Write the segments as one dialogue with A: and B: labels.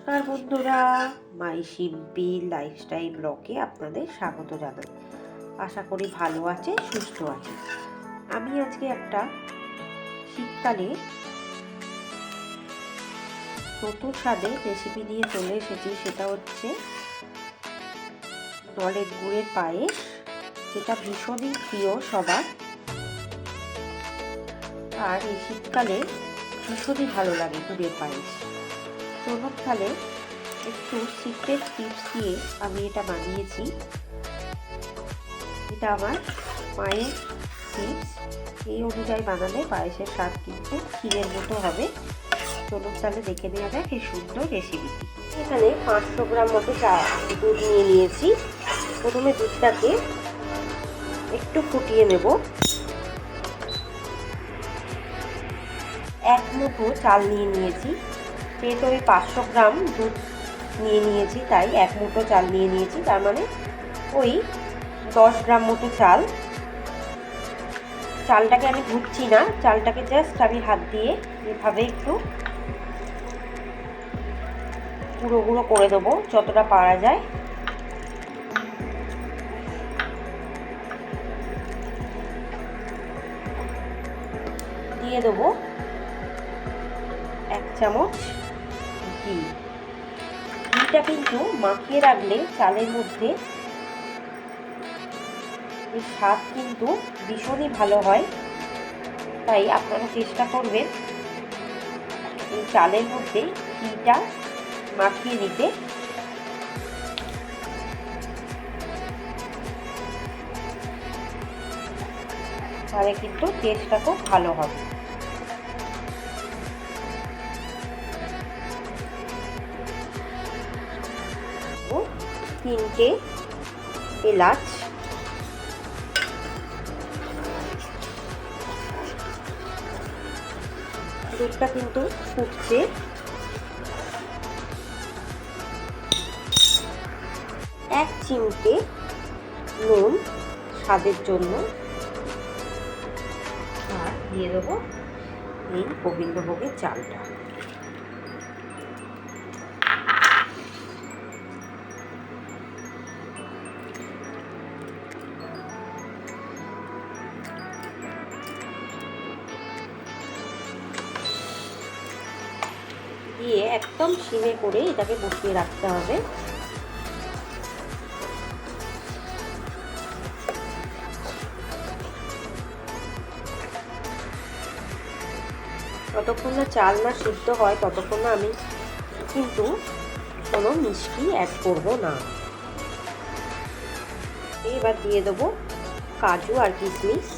A: নমস্কার বন্ধুরা, মাই শিম্পি লাইফস্টাইল ব্লকে আপনাদের স্বাগত জানাই। আশা করি ভালো আছে সুস্থ আছে আমি আজকে একটা শীতকালে নতুন স্বাদে রেসিপি নিয়ে চলে এসেছি, সেটা হচ্ছে নলের গুড়ের পায়েস, যেটা ভীষণই প্রিয় সবার। আর এই শীতকালে ভীষণই ভালো লাগে গুড়ের পায়েস। চলুন তাহলে একটু সিক্রেট টিপস দিয়ে আমি এটা বানিয়েছি। এটা আমার মায়ের টিপস এই অনুযায়ী বানালে পায়েসের স্বাদ কিন্তু ক্ষীরের মতো হবে। চলুন তাহলে দেখে নেওয়া যাক এই সুন্দর রেসিপিটি এখানে পাঁচশো গ্রাম মতো চা, দুধ নিয়ে নিয়েছি। প্রথমে দুধটাকে একটু ফুটিয়ে নেব। এক মুঠো চাল নিয়ে নিয়েছি। যেহেতু আমি পাঁচশো গ্রাম দুধ নিয়ে নিয়েছি, তাই এক মুঠো চাল নিয়ে নিয়েছি, তার মানে ওই দশ গ্রাম মতো চাল। চালটাকে আমি ঘুরছি না, চালটাকে জাস্ট আমি হাত দিয়ে এভাবে একটু গুঁড়ো গুঁড়ো করে দেবো, যতটা পারা যায়। দিয়ে দেবো এক চামচ। ঘি ঘিটা কিন্তু মাখিয়ে রাখলে চালের মধ্যে এর স্বাদ কিন্তু ভীষণই ভালো হয়। তাই আপনারা চেষ্টা করবেন এই চালের মধ্যে ঘিটা মাখিয়ে নিতে। তাহলে কিন্তু টেস্টটা খুব ভালো হবে। তিনটে এলাচ। দুধটা কিন্তু ফুটছে। এক চিমটে নুন স্বাদের জন্য। আর দিয়ে দেবো এই গোবিন্দভোগের চালটা। দিয়ে একদম সিমে করে এটাকে বসিয়ে রাখতে হবে। যতক্ষণ না চাল না সিদ্ধ হয়, ততক্ষণ না আমি কিন্তু কোনো মিষ্টি অ্যাড করব না। এবার দিয়ে দেবো কাজু আর কিশমিশ।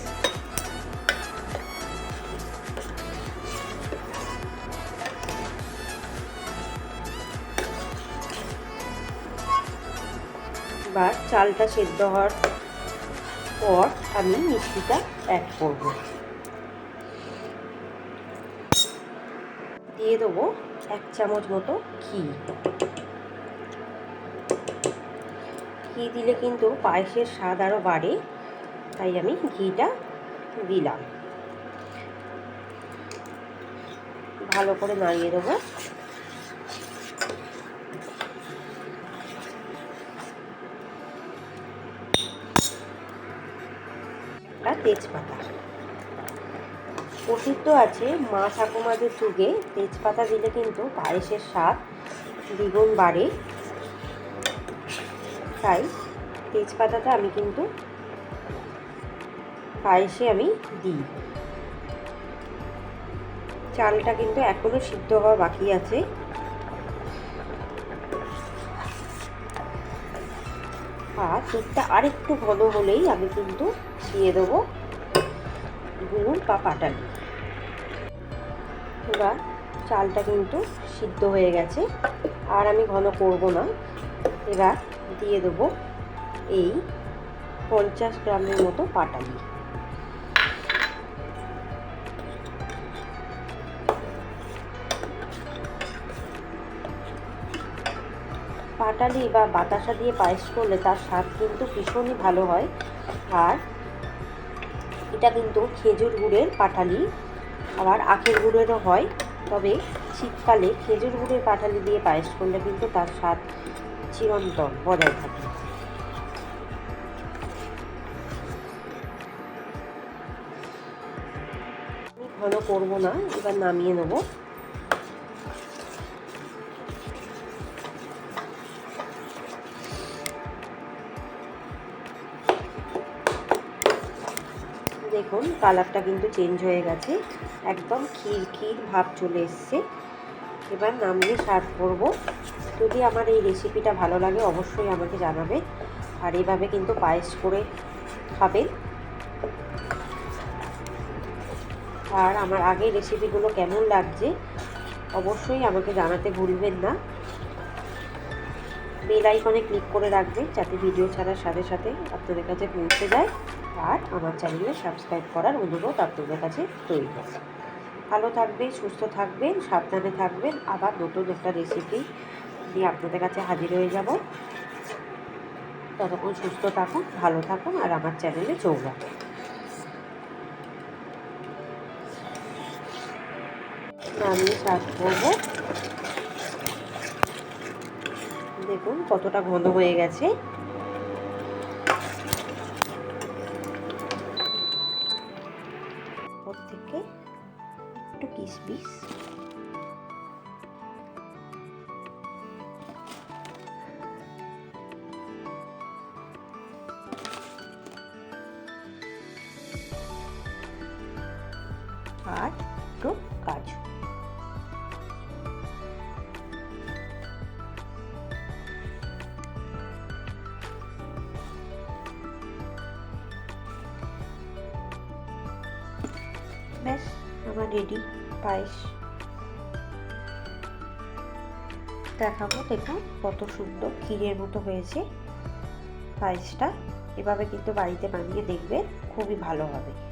A: এবার চালটা সেদ্ধ হওয়ার পর আমি মিষ্টিটা অ্যাড করব। দিয়ে দেবো এক চামচ মতো ঘি। ঘি দিলে কিন্তু পায়েসের স্বাদ আরও বাড়ে, তাই আমি ঘিটা দিলাম। ভালো করে নাড়িয়ে দেবো। একটা তেজপাতা। প্রসিদ্ধ আছে মা ঠাকুমাদের যুগে তেজপাতা দিলে কিন্তু পায়েসের স্বাদ দ্বিগুণ বাড়ে। তাই তেজপাতাটা আমি কিন্তু পায়েসে আমি দিই। চালটা কিন্তু এখনও সিদ্ধ হওয়া বাকি আছে। আর দুধটা আরেকটু ঘন হলেই আমি কিন্তু দিয়ে দেবো। গুড় বা পাটালি। এবার চালটা কিন্তু সিদ্ধ হয়ে গেছে। আর আমি ঘন করব না। এবার দিয়ে দেবো এই পঞ্চাশ গ্রামের মতো পাটালি। পাটালি বা বাতাসা দিয়ে পায়েস করলে তার স্বাদ কিন্তু ভীষণই ভালো হয়। আর এটা কিন্তু খেজুর গুড়ের পাটালি, আবার আখের গুড়েরও হয়, তবে শীতকালে খেজুর গুড়ের পাঠালি দিয়ে পায়েস করলে কিন্তু তার স্বাদ চিরন্তন বজায় থাকে। ঘন করব না, এবার নামিয়ে নেব। দেখুন, কালারটা কিন্তু চেঞ্জ হয়ে গেছে। একদম ক্ষীর ক্ষীর ভাব চলে এসছে। এবার নামিয়ে সার্ভ করব। যদি আমার এই রেসিপিটা ভালো লাগে, অবশ্যই আমাকে জানাবে। আর এইভাবে কিন্তু পায়েস করে খাবেন আর আমার আগের রেসিপিগুলো কেমন লাগছে, অবশ্যই আমাকে জানাতে ভুলবেন না। বেল আইকনে ক্লিক করে রাখবেন, যাতে ভিডিও ছাড়ার সাথে সাথে আপনাদের কাছে পৌঁছে যায়। আর আমার চ্যানেলে সাবস্ক্রাইব করার অনুরোধ আপনাদের কাছে তৈরি আছে ভালো থাকবেন, সুস্থ থাকবেন, সাবধানে থাকবেন। আবার নতুন একটা রেসিপি নিয়ে আপনাদের কাছে হাজির হয়ে যাব। ততক্ষণ সুস্থ থাকুন, ভালো থাকুন আর আমার চ্যানেলে চোখ রাখুন। আমি সার্ভ করব। দেখুন কতটা ঘন হয়ে গেছে। একটু কিসমিস আর একটু কাজু ব্যাস আমার রেডি পায়েস। দেখাবো, দেখুন কত সুন্দর ক্ষীরের মতো হয়েছে পায়েসটা। এভাবে কিন্তু বাড়িতে বানিয়ে দেখবে খুবই ভালো হবে।